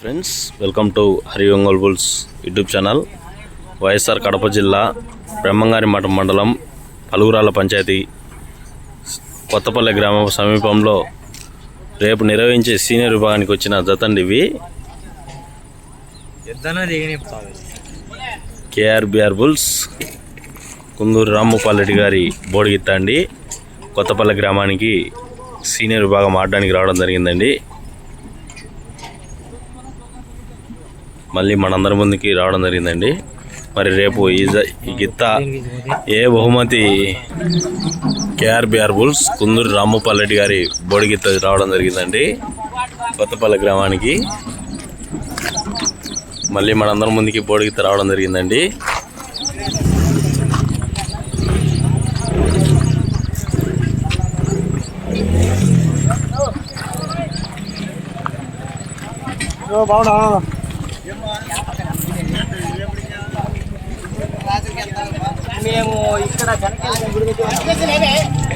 Friends welcome to Hari Ongole bulls YouTube channel. YSR Kadapa జిల్లా బ్రహ్మంగారి మఠం మండలం పలుగురాల పంచాయతీ కొత్తపల్లి గ్రామం సమీపంలో రేపు నిర్వహించే సీనియర్ విభాగానికి వచ్చిన జతండి ఇవి. కేఆర్బిఆర్ బుల్స్ కుందూరు రామ్మపాలరెడ్డి గారి బోడిగిత్త అండి కొత్తపల్లి గ్రామానికి సీనియర్ విభాగం ఆడడానికి రావడం జరిగిందండి. మళ్ళీ మనందరి ముందుకి రావడం జరిగిందండి. మరి రేపు ఈ ఈ గిత్త ఏ బహుమతి కేఆర్బిఆర్ బుల్స్ కుందూరు రామ్మపాలరెడ్డి గారి బోడిగిత్త రావడం జరిగిందండి. కొత్తపల్లి గ్రామానికి మళ్ళీ మనందరి ముందుకి బోడిగిత్త రావడం జరిగిందండి. మేము ఇక్కడ జనకేంద్రం గుడి దగ్గర